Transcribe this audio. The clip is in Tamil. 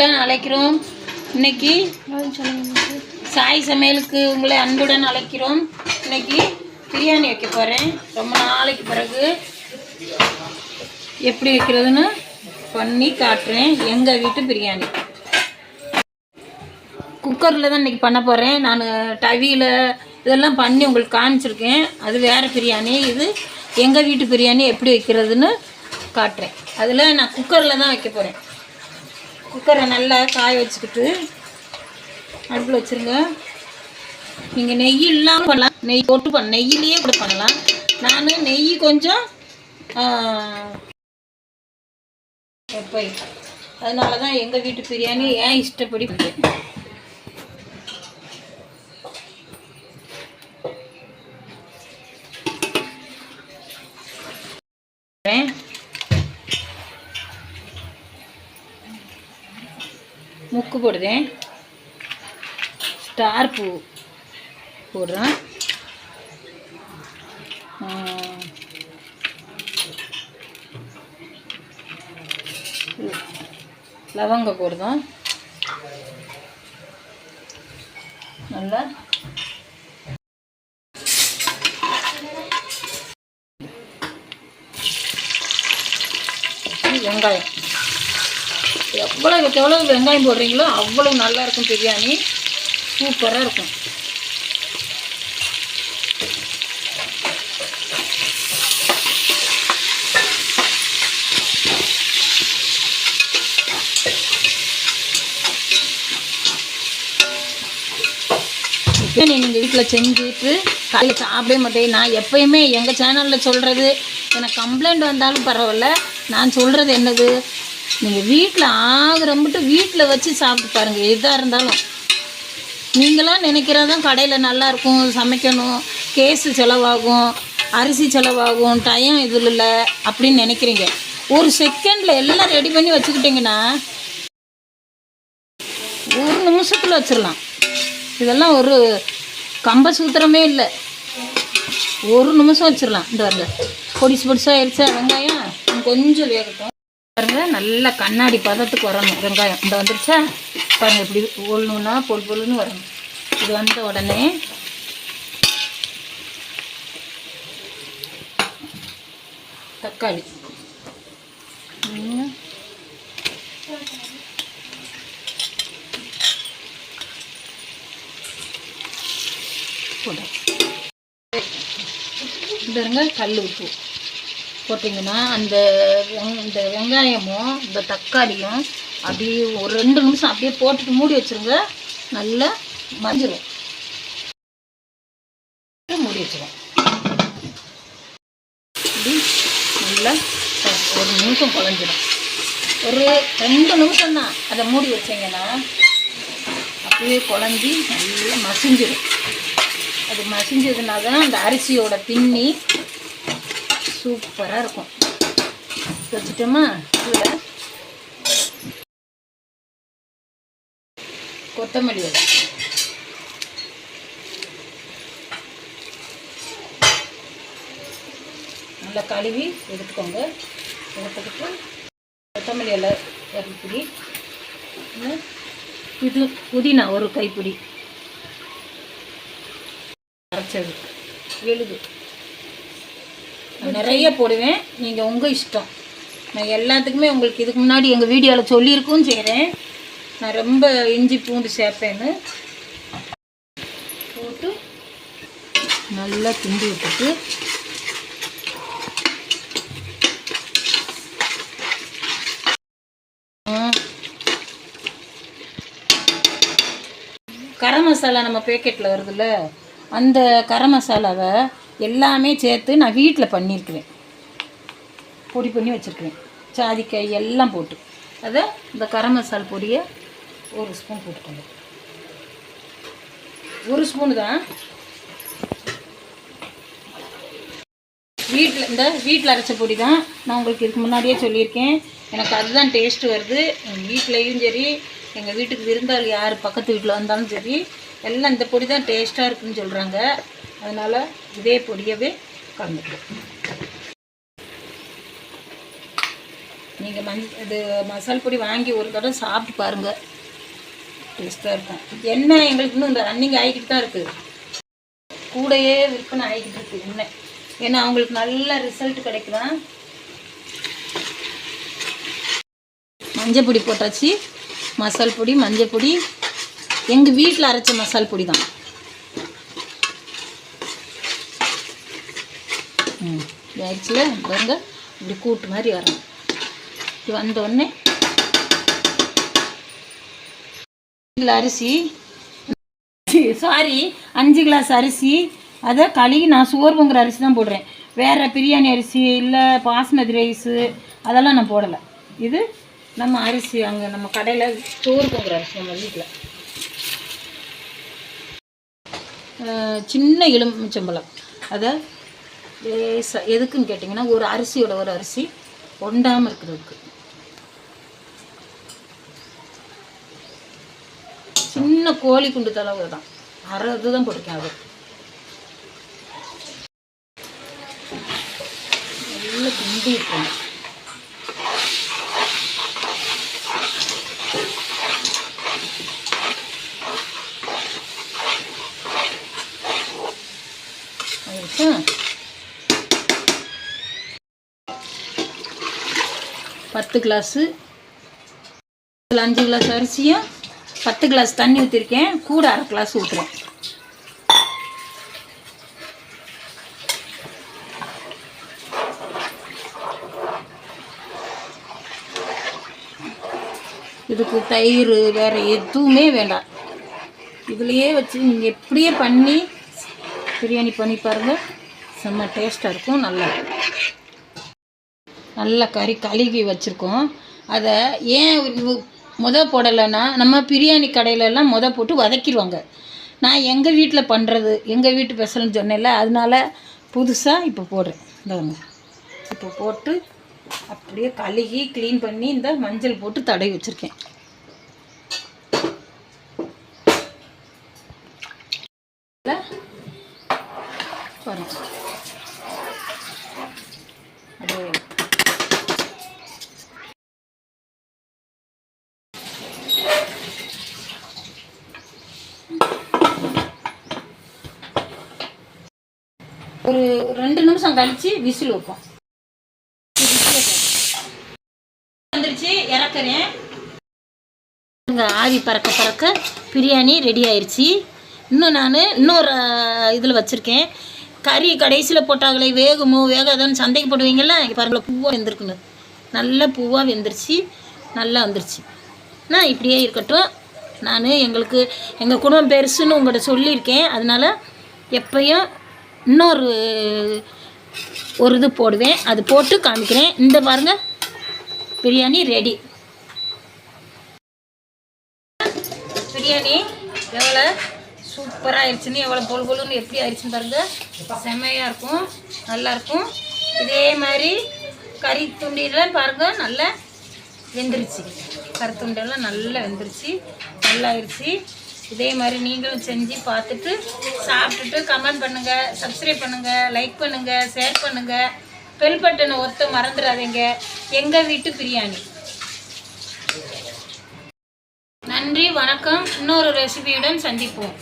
அன்புடன் அழைக்கிறோம். இன்னைக்கு சாய் சமையலுக்கு உங்களை அன்புடன் அழைக்கிறோம். இன்னைக்கு பிரியாணி வைக்க போகிறேன் ரொம்ப நாளைக்கு பிறகு எப்படி வைக்கிறதுன்னு பண்ணி காட்டுறேன். எங்கள் வீட்டு பிரியாணி. குக்கரில் தான் இன்றைக்கி பண்ண போகிறேன் நான் டவியில் இதெல்லாம் பண்ணி உங்களுக்கு காமிச்சிருக்கேன். அது வேறு பிரியாணி. இது எங்கள் வீட்டு பிரியாணி எப்படி வைக்கிறதுன்னு காட்டுறேன். அதில் நான் குக்கரில் தான் வைக்க போகிறேன் குக்கரை நல்லா காய வச்சுக்கிட்டு அடுப்பில் வச்சுருங்க. நீங்கள் நெய் இல்லாமல் பண்ணலாம். நெய் போட்டு பண்ண நெய்யிலேயே கூட பண்ணலாம். நான் நெய் கொஞ்சம் அதனால தான் எங்கள் வீட்டு பிரியாணி ஏன் இஷ்டப்படி பண்ணேன் முக்கு போடுதேன் ஸ்டார் பூ போடுறேன். லவங்க போடுதோம் நல்லா. வெங்காயம். எவ்வளோக்கு எவ்வளோ வெங்காயம் போடுறீங்களோ அவ்வளோ நல்லா இருக்கும் பிரியாணி. சூப்பராக இருக்கும். பிரியாணி நீங்கள் வீட்டில் செஞ்சுட்டு காலையில் சாப்பிடவே மாட்டேன். நான் எப்பயுமே எங்கள் சேனலில் சொல்கிறது எனக்கு கம்ப்ளைண்ட் வந்தாலும் பரவாயில்ல. நான் சொல்கிறது என்னது? நீங்கள் வீட்டில் ஆகிற மட்டும் வீட்டில் வச்சு சாப்பிட்டு பாருங்கள் எதாக இருந்தாலும். நீங்களாம் நினைக்கிறதான் கடையில் நல்லாயிருக்கும் சமைக்கணும் கேஸு செலவாகும் அரிசி செலவாகும் டைம் இதில் இல்லை அப்படின்னு நினைக்கிறீங்க. ஒரு செகண்டில் எல்லாம் ரெடி பண்ணி வச்சுக்கிட்டிங்கன்னா ஒரு நிமிஷத்தில் வச்சிடலாம் இதெல்லாம் ஒரு கம்ப சூத்திரமே இல்லை. ஒரு நிமிஷம் வச்சிடலாம் இந்த வரல பொடிசு பொடிசாக ஆயிடுச்சா வெங்காயம் கொஞ்சம் வேகட்டும். பாருங்க நல்லா கண்ணாடி பதத்துக்கு வரணும். வெங்காயம். இந்த வந்துருச்சா? பாருங்க இப்படி ஒழுணுன்னா பொல் பொழுன்னு வரணும். இது வந்த உடனே தக்காளி. பாருங்க கல் உப்பு. போட்டிங்கன்னா அந்த வெங் இந்த வெங்காயமும் இந்த தக்காளியும் அப்படியே ஒரு ரெண்டு நிமிஷம் அப்படியே போட்டுட்டு மூடி வச்சிருங்க. நல்லா மஞ்சிடும் மூடி வச்சிடும் இப்படி நல்லா ஒரு நிமிஷம் குழஞ்சிடும் ஒரு ரெண்டு நிமிஷம் தான் அதை மூடி வச்சிங்கன்னா அப்படியே குழஞ்சி நல்லா மசிஞ்சிடும் அது மசிஞ்சதுனால தான் அந்த அரிசியோட பின்னி சூப்பராக இருக்கும். வச்சுட்டோமா? இதில் கொத்தமல்லி விதை நல்லா கழுவி எடுத்துக்கோங்க. எடுத்துக்கிட்டு கொத்தமல்லி இலை இறப்பிடி இது புதினா ஒரு கைப்பிடி. அரைச்சது எழுது. நிறைய போடுவேன். நீங்கள் உங்கள் இஷ்டம். நான் எல்லாத்துக்குமே உங்களுக்கு இதுக்கு முன்னாடி எங்கள் வீடியோவில் சொல்லியிருக்கவும் செய்கிறேன் நான் ரொம்ப இஞ்சி பூண்டு சேர்ப்பேன்னு. போட்டு நல்லா துண்டி விட்டுட்டு கரம் மசாலா நம்ம பேக்கெட்டில் வருதுல்ல? அந்த கரம் மசாலாவை எல்லாமே சேர்த்து நான் வீட்டில் பண்ணியிருக்கிறேன் பொடி பண்ணி வச்சுருக்கிறேன் சாதிக்காய் எல்லாம் போட்டு. அதை இந்த கரம் மசால் பொடியை ஒரு ஸ்பூன் போட்டுக்கோங்க. ஒரு ஸ்பூனு தான். வீட்டில் இந்த வீட்டில் அரைச்ச பொடி தான் நான் உங்களுக்கு இதுக்கு முன்னாடியே சொல்லியிருக்கேன். எனக்கு அதுதான் டேஸ்ட்டு வருது. எங்கள் வீட்லேயும் சரி எங்கள் வீட்டுக்கு விருந்தாளி யார் பக்கத்து வீட்டில் வந்தாலும் சரி எல்லாம் இந்த பொடி தான் டேஸ்ட்டாக இருக்குன்னு சொல்கிறாங்க அதனால் இதே பொடியவே கலந்துக்கலாம். நீங்கள் மஞ் இது மசால் பொடி வாங்கி ஒரு தடவை சாப்பிட்டு பாருங்கள் டேஸ்ட்டாக இருக்கும். எண்ணெய் எங்களுக்கு இன்னும் இந்த ரன்னிங் ஆகிக்கிட்டு தான் இருக்குது கூடையே விற்பனை ஆகிக்கிட்டு இருக்கு எண்ணெய். ஏன்னா அவங்களுக்கு நல்ல ரிசல்ட் கிடைக்கலாம் மஞ்சள் பொடி போட்டாச்சு. மசால் பொடி மஞ்சள் பொடி எங்கள் வீட்டில் அரைச்ச மசால் பொடி தான் ஆயிடுச்சுல? பாருங்க இப்படி கூட்டு மாதிரி வரும். இது வந்த உடனே கிலோ அரிசி சாரி அஞ்சு கிளாஸ் அரிசி அதை கழுவி நான் சோர்வுங்கிற அரிசி தான் போடுறேன். வேறு பிரியாணி அரிசி இல்லை பாஸ்மதி ரைஸு அதெல்லாம் நான் போடலை. இது நம்ம அரிசி அங்கே நம்ம கடையில் சோறு பொங்குற அரிசி நம்ம வீட்டில் சின்ன எலுமிச்சம்பழம். அதை லேசாக எதுக்குன்னு கேட்டிங்கன்னா ஒரு அரிசியோட ஒரு அரிசி ஒண்டாமல் இருக்கிறதுக்கு. சின்ன கோழி குண்டு தளவு தான். அரை இதுதான் போட்டிருக்கேன் அது. நல்லா கிண்டி இருக்கணும் ஆயிடுச்சா பத்து கிளாஸு இதில் அஞ்சு கிளாஸ் அரிசியும் பத்து கிளாஸ் தண்ணி ஊற்றிருக்கேன் கூட அரை கிளாஸ் ஊற்றுறேன் இதுக்கு தயிர் வேறு எதுவுமே வேண்டாம். இதுலேயே வச்சு நீங்கள் எப்படியே பண்ணி பிரியாணி பண்ணி பாருங்கள் செம்ம டேஸ்ட்டாக இருக்கும் நல்லா இருக்கும். நல்லா கறி கழுவி வச்சுருக்கோம். அதை ஏன் முத போடலைன்னா நம்ம பிரியாணி கடையிலலாம் முத போட்டு வதக்கிடுவாங்க நான் எங்கள் வீட்டில் பண்ணுறது எங்கள் வீட்டு பெசல்னு சொன்னேன்ல அதனால புதுசாக இப்போ போடுறேன். இந்த இப்போ போட்டு அப்படியே கழுகி க்ளீன் பண்ணி இந்த மஞ்சள் போட்டு தடவி வச்சுருக்கேன் பாருங்க அப்படியே ஒரு ரெண்டு நிமிஷம் கழிச்சு விசில் வைப்போம். வந்துருச்சு இறக்குறேன். இங்கே ஆவி பறக்க பறக்க பிரியாணி ரெடி ஆயிடுச்சு இன்னும் நான் இன்னொரு இதில் வச்சுருக்கேன். கறி கடைசியில் போட்டாங்களே வேகுமோ வேகாதான்னு சந்தைக்கு போடுவீங்கள்ல இங்கே பூவாக வெந்திருக்குன்னு. நல்ல பூவாக வெந்துருச்சு நல்லா வந்துருச்சு. நான் இப்படியே இருக்கட்டும். நான் எங்களுக்கு எங்கள் குடும்பம் பெருசுன்னு உங்கள்கிட்ட சொல்லியிருக்கேன். அதனால் எப்பயும் இன்னொரு ஒரு இது போடுவேன். அது போட்டு காமிக்கிறேன். இந்த பாருங்க. பிரியாணி ரெடி பிரியாணி எவ்வளோ சூப்பராக ஆயிடுச்சுன்னு எவ்வளோ பொல் பொலுன்னு எப்படி ஆயிடுச்சுன்னு பாருங்க. செம்மையாக இருக்கும். நல்லாயிருக்கும் இதே மாதிரி கறி துண்டிலாம் பாருங்க. நல்லா வெந்துருச்சு. கறி துண்டெல்லாம் நல்லா வெந்துருச்சு. நல்லா ஆயிடுச்சு இதே மாதிரி நீங்களும் செஞ்சு பார்த்துட்டு சாப்பிட்டுட்டு கமெண்ட் பண்ணுங்கள் சப்ஸ்கிரைப் பண்ணுங்கள் லைக் பண்ணுங்கள் ஷேர் பண்ணுங்கள் பெல் பட்டனை ஒத்த மறந்துடாதீங்க. எங்கள் வீட்டு பிரியாணி. நன்றி வணக்கம். இன்னொரு ரெசிபியுடன் சந்திப்போம்.